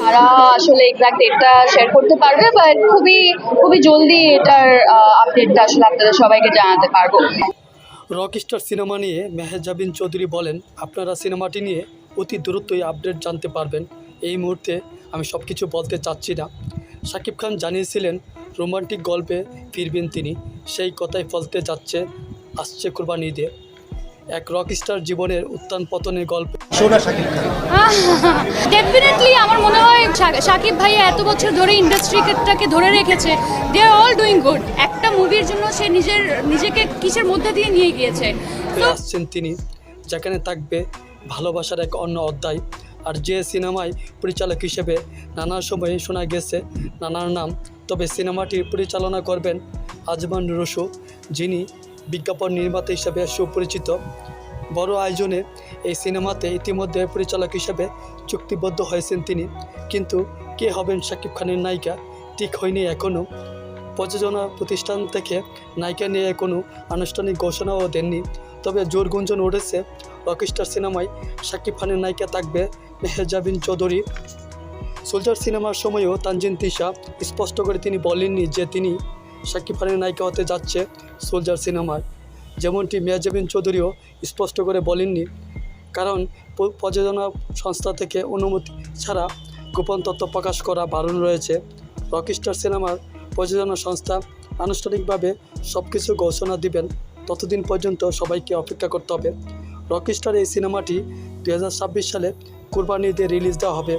তারা আসলে এক্সাক্ট ডেটটা শেয়ার করতে পারবে বাট খুবই খুবই জলদি এটার আপডেটটা আসলে আপনাদের সবাইকে জানাতে পারব। রকস্টার সিনেমা নিয়ে মেহেজাবিন চৌধুরী বলেন আপনারা সিনেমাটি নিয়ে অতি দ্রুতই আপডেট জানতে পারবেন। এই মুহূর্তে আমি সব কিছু বলতে চাচ্ছি না। শাকিব খান জানিয়েছিলেন রোমান্টিক গল্পে ফিরবেন তিনি। সেই কথাই ফলতে যাচ্ছে আসছে কোরবানি ঈদে। এক রকস্টার জীবনের উত্থান পতনের গল্প। সোনা শাকিব খান। ডেফিনেটলি আমার মনে হয় শাকিব ভাই এত বছর ধরে ইন্ডাস্ট্রিটাকে ধরে রেখেছে they are all doing good একটা মুভির জন্য সে নিজের নিজেকে কিসের মধ্যে দিয়ে নিয়ে গিয়েছে? আসছেন তিনি যেখানে থাকবে ভালোবাসার এক অন্য অধ্যায়। আর যে সিনেমায় পরিচালক হিসেবে নানা সময়ে শোনা গেছে নানার নাম তবে সিনেমাটি পরিচালনা করবেন আজমান রসু যিনি বিজ্ঞাপন নির্মাতা হিসেবে সুপরিচিত। বড় আয়োজনে এই সিনেমাতে ইতিমধ্যে পরিচালক হিসেবে চুক্তিবদ্ধ হয়েছেন তিনি। কিন্তু কে হবেন শাকিব খানের নায়িকা? ঠিক হয়নি এখনও প্রযোজনা প্রতিষ্ঠান থেকে নায়িকা নিয়ে কোনো আনুষ্ঠানিক ঘোষণাও দেননি। তবে জোর গুঞ্জন উঠেছে রকস্টার সিনেমায় শাকিব খানের নায়িকা থাকবে মেহেজাবিন চৌধুরী। সোলজার সিনেমার সময়ও তানজিন তিশা স্পষ্ট করে তিনি বলেননি যে তিনি শাকিব খানের নায়িকা হতে যাচ্ছে সোলজার সিনেমায়। যেমনটি মেহজাবিন চৌধুরীও স্পষ্ট করে বলেননি, কারণ প্রযোজনা সংস্থা থেকে অনুমতি ছাড়া গোপন তথ্য প্রকাশ করা বারণ রয়েছে। রকস্টার সিনেমার প্রযোজনা সংস্থা আনুষ্ঠানিকভাবে সব কিছু ঘোষণা দিবেন, ততদিন পর্যন্ত সবাইকে অপেক্ষা করতে হবে। রকস্টার এই সিনেমাটি দু হাজার ছাব্বিশ সালে কুরবানি ঈদে রিলিজ দেওয়া হবে।